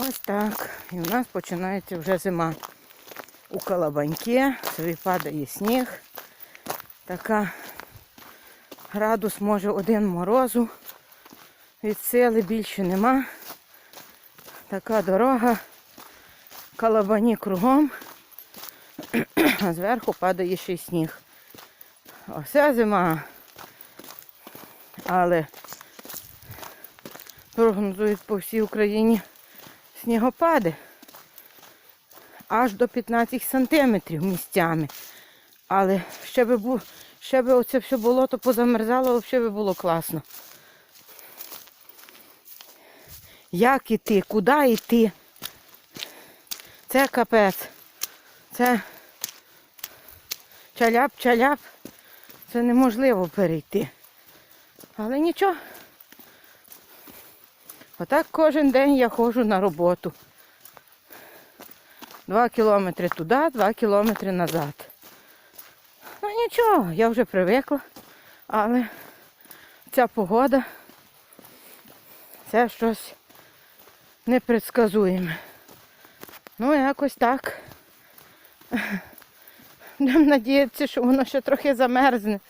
Ось так. І в нас починається вже зима. У Калабаньки собі падає сніг. Така градус може один морозу. Від сили більше нема. Така дорога. Калабані кругом. А зверху падає ще й сніг. Ося зима. Але прогнозують по всій Україні снігопади. Аж до 15 сантиметрів місцями. Але ще би бу, ще би оце все болото позамерзало, взагалі би було класно. Як іти? Куди йти? Це капець. Це чаляп-чаляп. Це неможливо перейти. Але нічого. Отак кожен день я ходжу на роботу. Два кілометри туди, два кілометри назад. Ну нічого, я вже привикла, але ця погода це щось непредсказуєме. Ну, якось так. Будемо надіятися, що воно ще трохи замерзне.